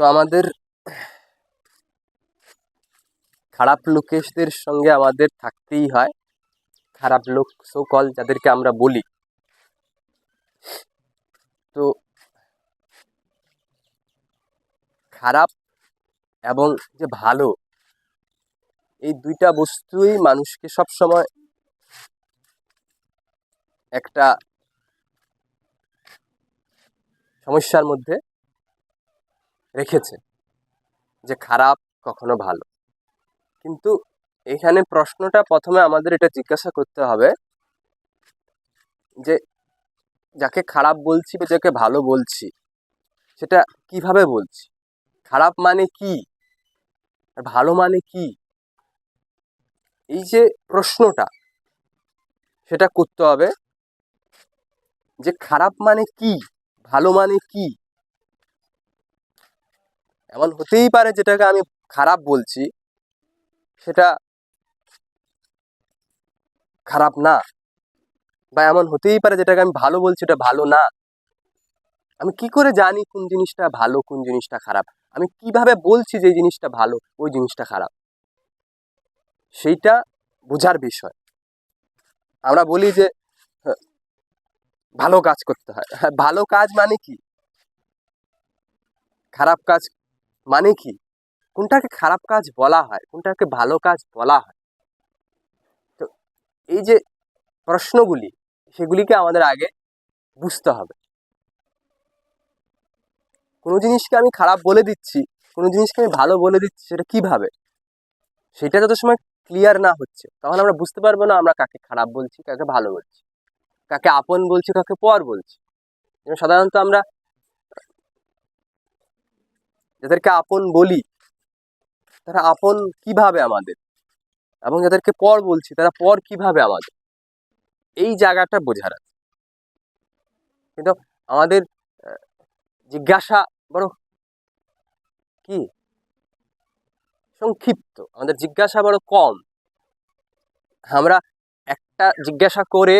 তো আমাদের খারাপ লোকেশদের সঙ্গে আমাদের থাকতেই হয়। খারাপ লোক সকল যাদেরকে আমরা বলি। তো খারাপ এবং যে ভালো, এই দুইটা বস্তুই মানুষকে সব সময় একটা সমস্যার মধ্যে রেখেছে যে খারাপ কখনো ভালো। কিন্তু এখানে প্রশ্নটা প্রথমে আমাদের এটা জিজ্ঞাসা করতে হবে যে যাকে খারাপ বলছি বা যাকে ভালো বলছি, সেটা কীভাবে বলছি? খারাপ মানে কি? আর ভালো মানে কি? এই যে প্রশ্নটা, সেটা করতে হবে যে খারাপ মানে কি? ভালো মানে কি? এমন হতেই পারে যেটাকে আমি খারাপ বলছি। সেটা খারাপ না। বা এমন হতেই পারে যেটাকে আমি ভালো বলছি এটা ভালো না। আমি কি করে জানি কোন জিনিসটা ভালো কোন জিনিসটা খারাপ? আমি কীভাবে বলছি যে জিনিসটা ভালো ওই জিনিসটা খারাপ? সেইটা বোঝার বিষয়। আমরা বলি যে হ্যাঁ, ভালো কাজ করতে হয়। হ্যাঁ ভালো কাজ মানে কি? খারাপ কাজ মানে কি? কোনটাকে খারাপ কাজ বলা হয়, কোনটাকে ভালো কাজ বলা হয়? তো এই যে প্রশ্নগুলি, সেগুলিকে আমাদের আগে বুঝতে হবে। কোনো জিনিসকে আমি খারাপ বলে দিচ্ছি, কোনো জিনিসকে আমি ভালো বলে দিচ্ছি, সেটা কীভাবে? সেটা যত সময় ক্লিয়ার না হচ্ছে, তখন আমরা বুঝতে পারব না আমরা কাকে খারাপ বলছি, কাকে ভালো বলছি। কাকে আপন বলছি, কাকে পর বলছি। সাধারণত আমরা যাদেরকে আপন বলি, তারা আপন কীভাবে আমাদের? এবং যাদেরকে পর বলছি, তারা পর কীভাবে আমাদের? এই জায়গাটা বোঝার আছে। কিন্তু আমাদের জিজ্ঞাসা বড় কি? সংক্ষিপ্ত। আমাদের জিজ্ঞাসা বড় কম। আমরা একটা জিজ্ঞাসা করে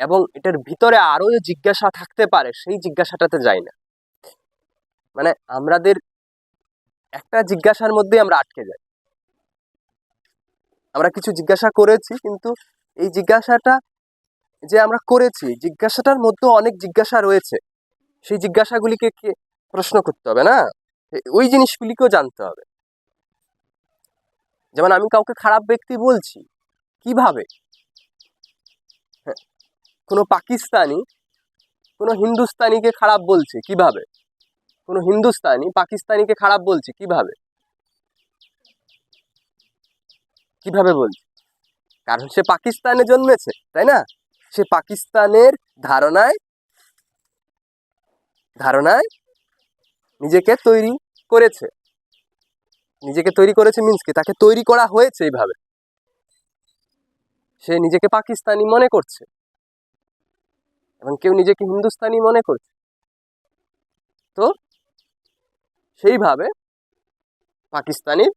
এবং এটার ভিতরে আরও যে জিজ্ঞাসা থাকতে পারে, সেই জিজ্ঞাসাটাতে যাই না। মানে আমাদের একটা জিজ্ঞাসার মধ্যেই আমরা আটকে যাই। আমরা কিছু জিজ্ঞাসা করেছি কিন্তু এই জিজ্ঞাসাটা যে আমরা করেছি জিজ্ঞাসাটার মধ্যে অনেক জিজ্ঞাসা রয়েছে। সেই জিজ্ঞাসাগুলিকে প্রশ্ন করতে হবে না? ওই জিনিসগুলিকেও জানতে হবে। যেমন আমি কাউকে খারাপ ব্যক্তি বলছি কীভাবে? হ্যাঁ, কোনো পাকিস্তানি কোনো হিন্দুস্তানিকে খারাপ বলছে কীভাবে? কোনো হিন্দুস্তানি, পাকিস্তানিকে খারাপ বলছে, কীভাবে? কীভাবে বলছে? কারণ সে পাকিস্তানে জন্মেছে, তাই না? সে পাকিস্তানের ধারণায় ধারণায় নিজেকে তৈরি করেছে। নিজেকে তৈরি করেছে মিন্স কি? তাকে তৈরি করা হয়েছে এইভাবে। সে নিজেকে পাকিস্তানি মনে করছে। এবং কেউ নিজেকে হিন্দুস্তানি মনে করছে। তো সেইভাবে পাকিস্তানির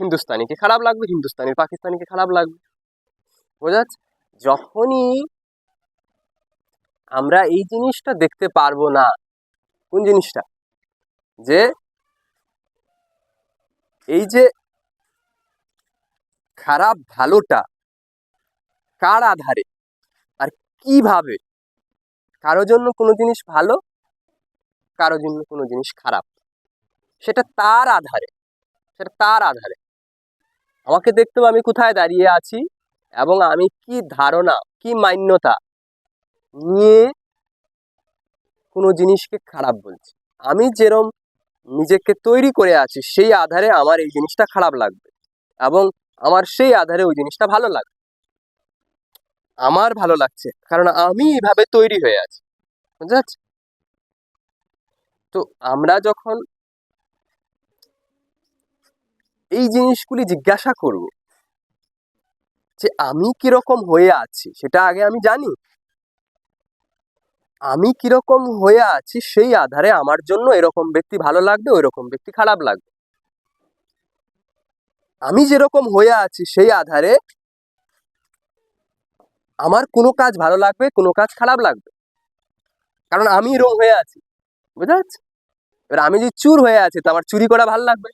হিন্দুস্তানিকে খারাপ লাগবে, হিন্দুস্তানির পাকিস্তানিকে খারাপ লাগবে। বোঝা যাচ্ছে? যখনই আমরা এই জিনিসটা দেখতে পারব না, কোন জিনিসটা? যে এই যে খারাপ ভালোটা কার আধারে আর কীভাবে? কারও জন্য কোনো জিনিস ভালো, কারও জন্য কোনো জিনিস খারাপ। সেটা তার আধারে, সেটা তার আধারে। আমাকে দেখতে আমি কোথায় দাঁড়িয়ে আছি এবং আমি কি ধারণা, কি মান্যতা নিয়ে কোনো জিনিসকে খারাপ বলছি। আমি যেরম নিজেকে তৈরি করে আছি, সেই আধারে আমার এই জিনিসটা খারাপ লাগবে এবং আমার সেই আধারে ওই জিনিসটা ভালো লাগবে। আমার ভালো লাগছে কারণ আমি এইভাবে তৈরি হয়ে আছি। বুঝতে পারছি তো আমরা যখন এই জিনিসগুলি জিজ্ঞাসা করব যে আমি কীরকম হয়ে আছি, সেটা আগে আমি জানি। আমি কীরকম হয়ে আছি সেই আধারে আমার জন্য এরকম ব্যক্তি ভালো লাগবে ওই রকম ব্যক্তি খারাপ লাগবে। আমি যেরকম হয়ে আছি সেই আধারে আমার কোনো কাজ ভালো লাগবে, কোনো কাজ খারাপ লাগবে। কারণ আমি এরকম হয়ে আছি, বুঝতে পারছি এবার আমি যদি চুর হয়ে আছি, তো আমার চুরি করা ভালো লাগবে।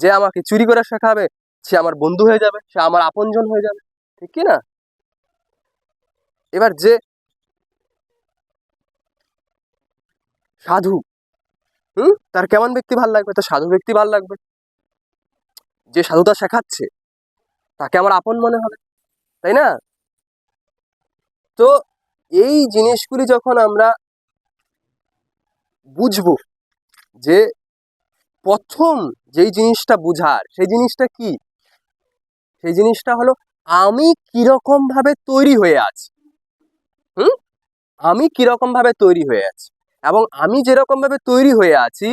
যে আমাকে চুরি করা শেখাবে, সে আমার বন্ধু হয়ে যাবে, সে আমার আপনজন হয়ে যাবে। ঠিক কি না? এবার যে সাধু, হুম? তার কেমন ব্যক্তি ভালো লাগবে? তার সাধু ব্যক্তি ভালো লাগবে। যে সাধুতা শেখাচ্ছে, তাকে আমার আপন মনে হবে, তাই না? তো এই জিনিসগুলি যখন আমরা বুঝব যে প্রথম যেই জিনিসটা বুঝার, সেই জিনিসটা কি? সেই জিনিসটা হলো, আমি কীরকম ভাবে তৈরি হয়ে আছি। হুম? আমি কীরকম ভাবে তৈরি হয়ে আছি। এবং আমি যেরকম ভাবে তৈরি হয়ে আছি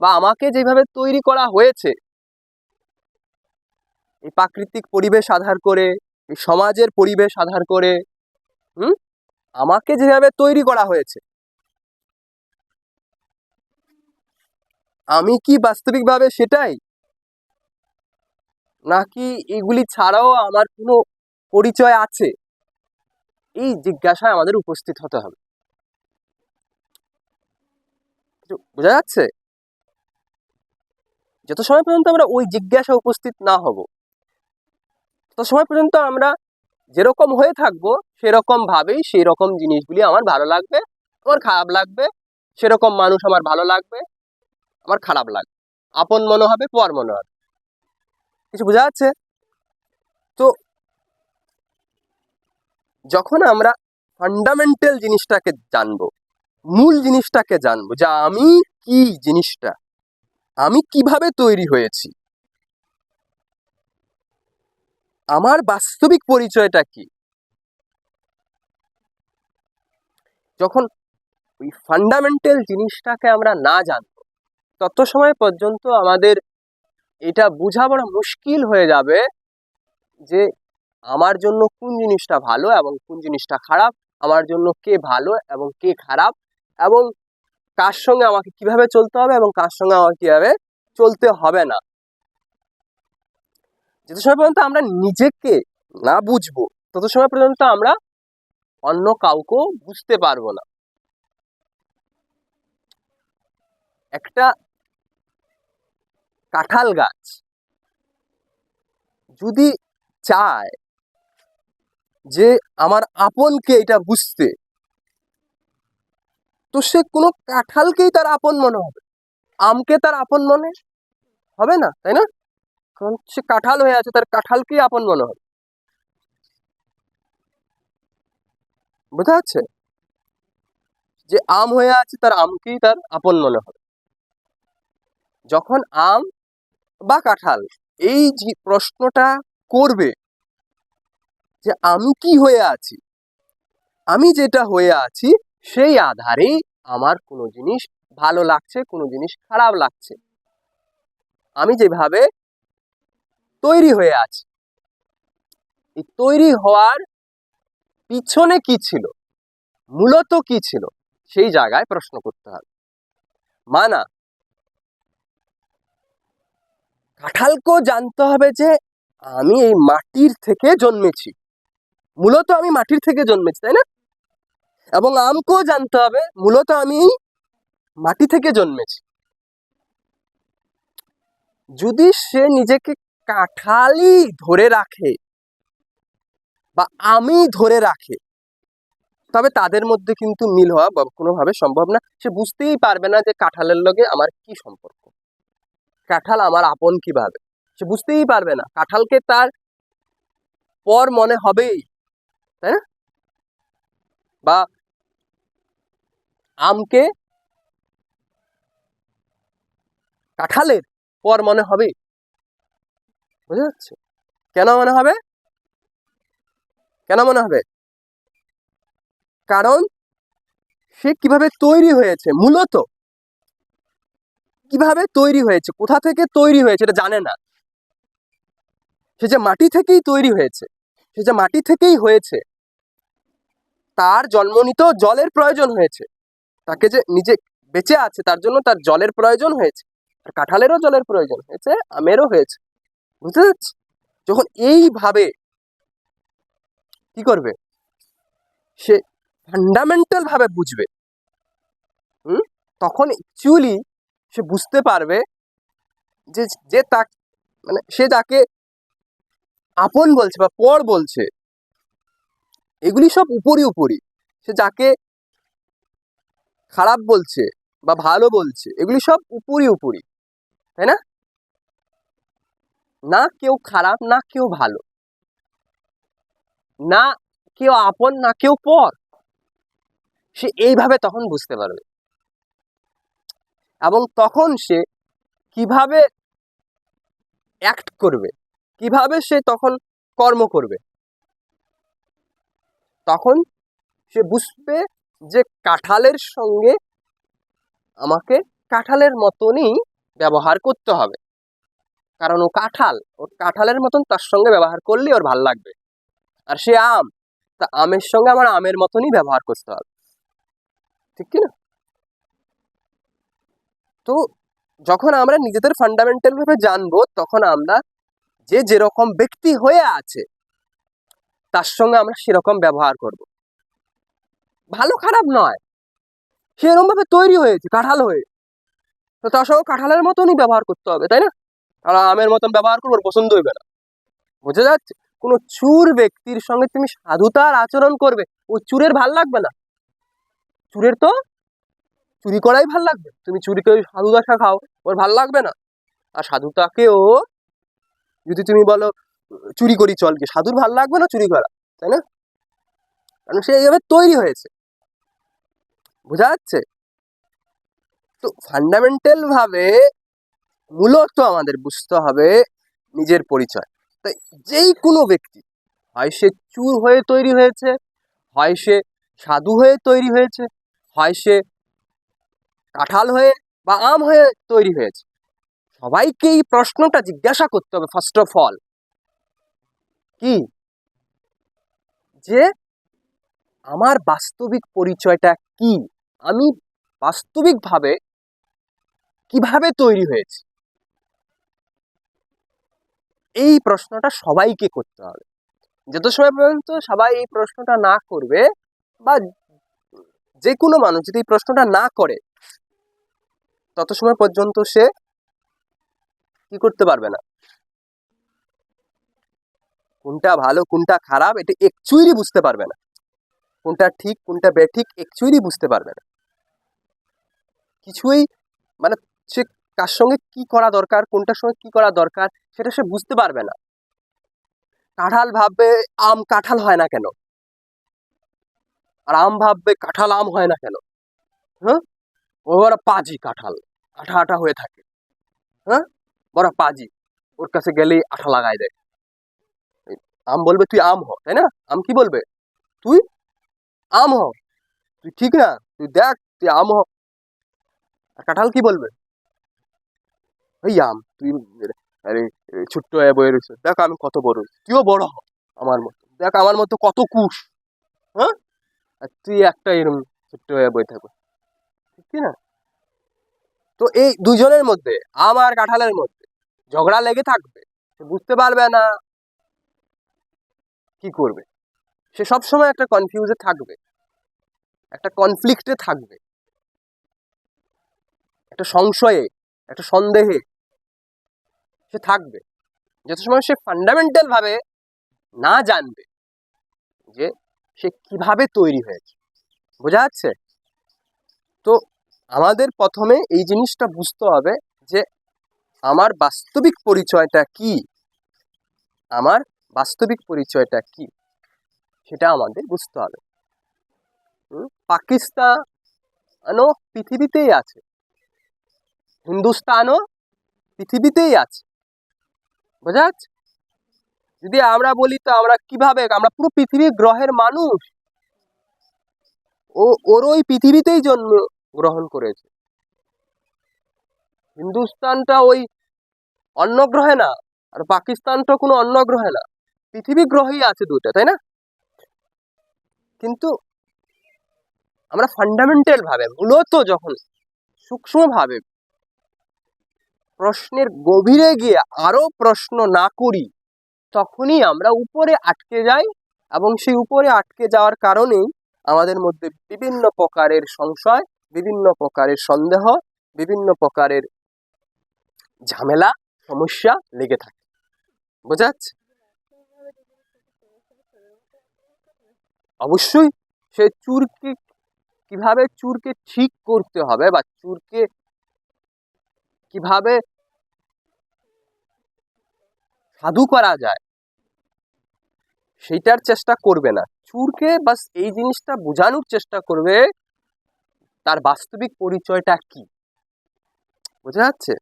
বা আমাকে যেভাবে তৈরি করা হয়েছে, এই প্রাকৃতিক পরিবেশ আধার করে, এই সমাজের পরিবেশ আধার করে, হুম? আমাকে যেভাবে তৈরি করা হয়েছে আমি কি বাস্তবিকভাবে সেটাই? নাকি এগুলি ছাড়াও আমার কোনো পরিচয় আছে? এই জিজ্ঞাসায় আমাদের উপস্থিত হতে হবে। বোঝা যাচ্ছে? যত সময় পর্যন্ত আমরা ওই জিজ্ঞাসা উপস্থিত না হব, তত সময় পর্যন্ত আমরা যেরকম হয়ে থাকব, সেরকম ভাবেই সেই রকম জিনিসগুলি আমার ভালো লাগবে, আমার খারাপ লাগবে, সেরকম মানুষ আমার ভালো লাগবে আমার খারাপ লাগবে। আপন মনে হবে, পর মনে হবে। কিছু বোঝা যাচ্ছে? তো যখন আমরা ফান্ডামেন্টাল জিনিসটাকে জানব, মূল জিনিসটাকে জানব যে আমি কি জিনিসটা, আমি কীভাবে তৈরি হয়েছি, আমার বাস্তবিক পরিচয়টা কি? যখন ওই ফান্ডামেন্টাল জিনিসটাকে আমরা না জানব তত সময় পর্যন্ত আমাদের এটা বোঝা বড় মুশকিল হয়ে যাবে যে আমার জন্য কোন জিনিসটা ভালো এবং কোন জিনিসটা খারাপ, আমার জন্য কে ভালো এবং কে খারাপ এবং কার সঙ্গে আমাকে কীভাবে চলতে হবে এবং কার সঙ্গে আমাকে কীভাবে চলতে হবে না। যত সময় পর্যন্ত আমরা নিজেকে না বুঝব তত সময় পর্যন্ত আমরা অন্য কাউকেও বুঝতে পারব না। একটা কাঁঠাল গাছ। যদি চায় যে আমার আপনকে এটা বুঝতে, তো সে কোনো কাঁঠালকেই তার আপন মনে হবে। আমকে তার আপন মনে হবে না, তাই না? কারণ সে কাঁঠাল হয়ে আছে, তার কাঁঠালকেই আপন মনে হবে। বোঝা যাচ্ছে? যে আম হয়ে আছে, তার আমকেই তার আপন মনে হবে। যখন আম বা কাঁঠাল, এই প্রশ্নটা করবে যে আমি কি হয়ে আছি? আমি যেটা হয়ে আছি, সেই আধারেই আমার কোনো জিনিস ভালো লাগছে, কোনো জিনিস খারাপ লাগছে। আমি যেভাবে তৈরি হয়ে আছি। এই তৈরি হওয়ার পিছনে কি ছিল? মূলত কি ছিল? সেই জায়গায় প্রশ্ন করতে হবে। মানা কাঁঠালকেও জানতে হবে যে আমি এই মাটির থেকে জন্মেছি। মূলত আমি মাটির থেকে জন্মেছি, তাই না? এবং আমকেও জানতে হবে, মূলত আমি মাটি থেকে জন্মেছি। যদি সে নিজেকে কাঁঠালই ধরে রাখে বা আমি ধরে রাখে, তবে তাদের মধ্যে কিন্তু মিল হওয়া কোনোভাবে সম্ভব না। সে বুঝতেই পারবে না যে কাঁঠালের লগে আমার কি সম্পর্ক। কাঁঠাল আমার আপন কীভাবে সে বুঝতেই পারবে না। কাঁঠালকে তার পর মনে হবেই, তাই না? বা আমকে কাঁঠালের পর মনে হবে। বুঝা যাচ্ছে? কেন মনে হবে? কেন মনে হবে? কারণ সে কীভাবে তৈরি হয়েছে, মূলত কীভাবে তৈরি হয়েছে? কোথা থেকে তৈরি হয়েছে এটা জানে না। সে যে মাটি থেকেই তৈরি হয়েছে, সে যে মাটি থেকেই হয়েছে, তার জন্ম নিতেও জলের প্রয়োজন হয়েছে। তাকে যে নিজে বেঁচে আছে, তার জন্য তার জলের প্রয়োজন হয়েছে। আর কাঁঠালেরও জলের প্রয়োজন হয়েছে, আমেরও হয়েছে। বুঝতে পারছি? যখন এইভাবে কি করবে? সে ফান্ডামেন্টাল ভাবে বুঝবে। হুম? তখন অ্যাকচুয়ালি সে বুঝতে পারবে যে যে তা মানে সে যাকে আপন বলছে বা পর বলছে, এগুলি সব উপরি উপরি। সে যাকে খারাপ বলছে বা ভালো বলছে, এগুলি সব উপরি উপরি, তাই না? না কেউ খারাপ, না কেউ ভালো। না কেউ আপন, না কেউ পর। সে এইভাবে তখন বুঝতে পারবে। এবং তখন সে কীভাবে অ্যাক্ট করবে? কীভাবে সে তখন কর্ম করবে? তখন সে বুঝবে যে কাঁঠালের সঙ্গে আমাকে কাঁঠালের মতনই ব্যবহার করতে হবে। কারণ ও কাঁঠাল ও কাঁঠালের মতন তার সঙ্গে ব্যবহার করলে ওর ভালো লাগবে। আর সে আম, তা আমের সঙ্গে আমার আমের মতনই ব্যবহার করতে হবে। ঠিক কি না? তো যখন আমরা নিজেদের ফান্ডামেন্টাল ভাবে জানব, তখন আমরা যে যেরকম ব্যক্তি হয়ে আছে, তার সঙ্গে আমরা সেরকম ব্যবহার করব। ভালো খারাপ নয়। সে এরকম ভাবে তৈরি হয়েছে, কাঁঠাল হয়ে। তো তার সঙ্গে কাঁঠালের মতনই ব্যবহার করতে হবে, তাই না? আর আমের মতন ব্যবহার করব পছন্দ হইবে না। বোঝা যাচ্ছে? কোনো চুর ব্যক্তির সঙ্গে তুমি সাধুতার আচরণ করবে, ওই চুরের ভালো লাগবে না। চুরের তো চুরি করাই ভালো লাগবে। তুমি চুরি করে সাধু দশা খাও, ওর ভালো লাগবে না। আর সাধুতাকেও যদি তুমি বলো, চুরি করি চল কি সাধুর ভালো লাগবে না চুরি করা, তাই না? কারণ সে এইভাবে তৈরি হয়েছে। বোঝা যাচ্ছে? তো ফান্ডামেন্টাল ভাবে মূলত আমাদের বুঝতে হবে নিজের পরিচয়। তাই যেই কোনো ব্যক্তি, হয় সে চুর হয়ে তৈরি হয়েছে, হয় সে সাধু হয়ে তৈরি হয়েছে, হয় সে কাঁঠাল হয়ে বা আম হয়ে তৈরি হয়েছে। সবাইকে এই প্রশ্নটা জিজ্ঞাসা করতে হবে ফার্স্ট অফ অল কি? যে আমার বাস্তবিক পরিচয়টা কি? আমি বাস্তবিকভাবে কীভাবে তৈরি হয়েছে? এই প্রশ্নটা সবাইকে করতে হবে। যত সময় পর্যন্ত সবাই এই প্রশ্নটা না করবে বা যে কোনো মানুষ যদি এই প্রশ্নটা না করে তত সময় পর্যন্ত সে কি করতে পারবে না। কোনটা ভালো, কোনটা খারাপ, এটা একচুয়ালি বুঝতে পারবে না। কোনটা ঠিক, কোনটা বেঠিক একচুয়ালি বুঝতে পারবে না। কিছুই মানে সে কার সঙ্গে কি করা দরকার, কোনটার সঙ্গে কি করা দরকার, সেটা সে বুঝতে পারবে না। কাঁঠাল ভাববে আম কাঁঠাল হয় না কেন? আর আম ভাববে কাঁঠাল আম হয় না কেন? হ্যাঁ? ও বড় পাজি কাঁঠাল। আঠা আঠা হয়ে থাকে। হ্যাঁ? বড় পাজি। ওর কাছে গেলেই আঠা লাগাই দেয়। আম বলবে, তুই আম হ তাই না? আম কি বলবে? তুই আম হ। তুই ঠিক না? তুই দেখ, তুই আম হ। আর কাঁঠাল কি বলবে? এই আম, তুই আরে ছোট্ট হয়ে বয়ে রয়েছে দেখ আমি কত বড় তুইও বড় হ আমার মতো। দেখ আমার মতো কত কুশ। হ্যাঁ? আর তুই একটা এরকম ছোট্ট হয়ে বয়ে থাকবে কি না? তো এই দুজনের মধ্যে, আম আর কাঁঠালের মধ্যে ঝগড়া লেগে থাকবে, সে বুঝতে পারবে না কি করবে। সে সবসময় একটা কনফিউজে থাকবে, একটা কনফ্লিক্টে থাকবে, একটা সংশয়ে, একটা সন্দেহে সে থাকবে। যত সময় সে ফান্ডামেন্টাল ভাবে না জানবে যে সে কীভাবে তৈরি হয়েছে। বোঝা যাচ্ছে? আমাদের প্রথমে এই জিনিসটা বুঝতে হবে যে আমার বাস্তবিক পরিচয়টা কি? আমার বাস্তবিক পরিচয়টা কি? সেটা আমাদের বুঝতে হবে? পাকিস্তানও পৃথিবীতেই আছে। হিন্দুস্তানও পৃথিবীতেই আছে। বোঝা যাচ্ছে? যদি আমরা বলি তো আমরা কীভাবে, আমরা পুরো পৃথিবীর গ্রহের মানুষ। ও ওর ওই পৃথিবীতেই জন্ম গ্রহণ করেছে। হিন্দুস্তানটা ওই অন্য গ্রহে না, আর পাকিস্তানটা কোনো অন্য গ্রহে না। পৃথিবী গ্রহেই আছে দুটো তাই না? কিন্তু আমরা ফান্ডামেন্টাল ভাবে মূলত যখন সূক্ষ্মভাবে প্রশ্নের গভীরে গিয়ে আরও প্রশ্ন না করি, তখনই আমরা উপরে আটকে যাই এবং সেই উপরে আটকে যাওয়ার কারণেই আমাদের মধ্যে বিভিন্ন প্রকারের সংশয় বিভিন্ন প্রকারের সন্দেহ, বিভিন্ন প্রকারের ঝামেলা, সমস্যা লেগে থাকে। বোঝা যাচ্ছে? অবশ্যই সে চুরকে কীভাবে চুরকে ঠিক করতে হবে বা চুরকে কীভাবে সাধু করা যায়, সেইটার চেষ্টা করবে না। চুরকে বাস এই জিনিসটা বোঝানোর চেষ্টা করবে তার বাস্তবিক পরিচয়টা কি? বোঝা যাচ্ছে?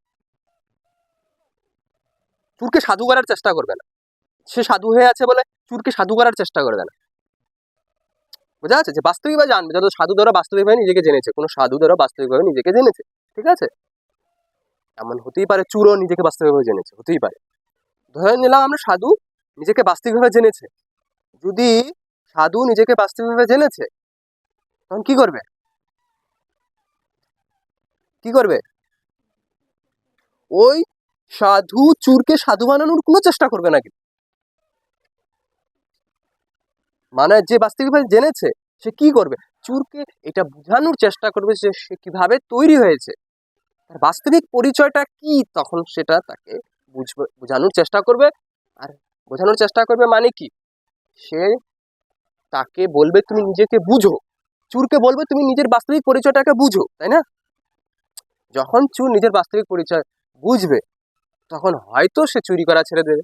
চুরকে সাধু করার চেষ্টা করবে না। সে সাধু হয়ে আছে বলে চুরকে সাধু করার চেষ্টা করবে না। বোঝা যাচ্ছে? যে বাস্তবিকভাবে জানবে। যত সাধু ধরো বাস্তবিকভাবে নিজেকে জেনেছে। কোনো সাধু ধরো বাস্তবিকভাবে নিজেকে জেনেছে। ঠিক আছে? এমন হতেই পারে চুরও নিজেকে বাস্তবিকভাবে জেনেছে। হতেই পারে। ধরে নিলাম আমরা সাধু নিজেকে বাস্তবিকভাবে জেনেছে। যদি সাধু নিজেকে বাস্তবিকভাবে জেনেছে, তখন কি করবে? কি করবে? ওই সাধু চুরকে সাধু বানানোর কোনো চেষ্টা করবে না কিন্তু মানে যে বাস্তবিকভাবে জেনেছে, সে কি করবে? চুরকে এটা বোঝানোর চেষ্টা করবে যে সে কীভাবে তৈরি হয়েছে। তার বাস্তবিক পরিচয়টা কি? তখন সেটা তাকে বুঝবে, বোঝানোর চেষ্টা করবে। আর বোঝানোর চেষ্টা করবে মানে কি? সে তাকে বলবে তুমি নিজেকে বুঝো। চুরকে বলবে তুমি নিজের বাস্তবিক পরিচয়টাকে বুঝো, তাই না? যখন চুর নিজের বাস্তবিক পরিচয় বুঝবে, তখন হয়তো সে চুরি করা ছেড়ে দেবে।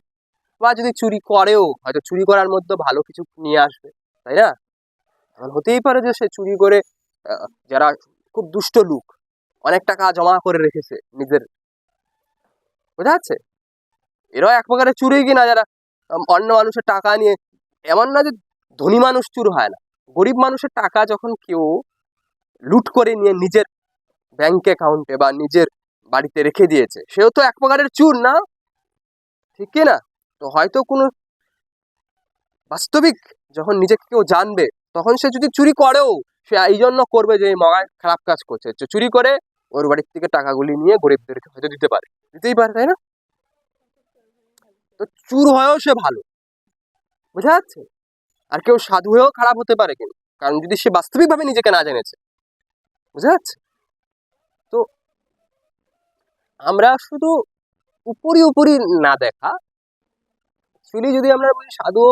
বা যদি চুরি করেও, হয়তো চুরি করার মধ্যে ভালো কিছু নিয়ে আসবে, তাই না? এমন হতেই পারে যে সে চুরি করে যারা খুব দুষ্ট লোক, অনেক টাকা জমা করে রেখেছে নিজের। বোঝা যাচ্ছে? এরাও এক প্রকারের চুরি কিনা যারা অন্য মানুষের টাকা নিয়ে, এমন না যে ধনী মানুষ চুর হয় না। গরিব মানুষের টাকা যখন কেউ লুট করে নিয়ে নিজের ব্যাংক অ্যাকাউন্টে বা নিজের বাড়িতে রেখে দিয়েছে। সেও তো এক প্রকারের চুর না? ঠিক না? তো হয়তো কোনো বাস্তবিক যখন নিজেকে কেউ জানবে, তখন সে যদি চুরি করেও, সে এই জন্য করবে যে মগায় খারাপ কাজ করছে। চুরি করে ওর বাড়ির থেকে টাকাগুলি নিয়ে গরিবদেরকে হয়তো দিতে পারে। দিতেই পারে, তাই না? তো চুর হয়েও সে ভালো। বোঝা যাচ্ছে? আর কেউ সাধু হয়েও খারাপ হতে পারে কিন্তু। কারণ যদি সে বাস্তবিকভাবে নিজেকে না জেনেছে, বোঝা যাচ্ছে? আমরা শুধু উপরি উপরি না দেখা। অ্যাকচুয়ালি যদি আমরা বলি সাধু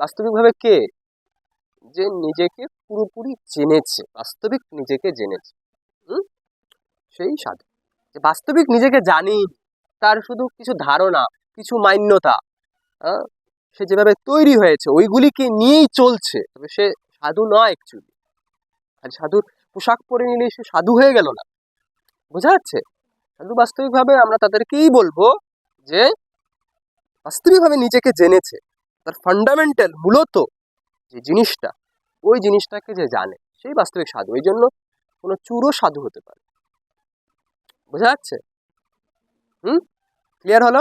বাস্তবিকভাবে কে? যে নিজেকে পুরোপুরি জেনেছে, বাস্তবিক নিজেকে জেনেছে। সেই সাধু যে বাস্তবিক নিজেকে জানি, তার শুধু কিছু ধারণা, কিছু মান্যতা হ্যাঁ সে যেভাবে তৈরি হয়েছে, ওইগুলিকে নিয়েই চলছে। তবে সে সাধু নয় অ্যাকচুয়ালি আর সাধুর পোশাক পরে নিলে সে সাধু হয়ে গেল না। বোঝা যাচ্ছে? কিন্তু বাস্তবিকভাবে আমরা তাদেরকেই বলব যে, বাস্তবিকভাবে নিজেকে জেনেছে। তার ফান্ডামেন্টাল মূলত যে জিনিসটা, ওই জিনিসটাকে যে জানে, সেই বাস্তবিক সাধু ওই জন্য কোনো চুরও সাধু হতে পারে। বোঝা যাচ্ছে? হুম? ক্লিয়ার হলো?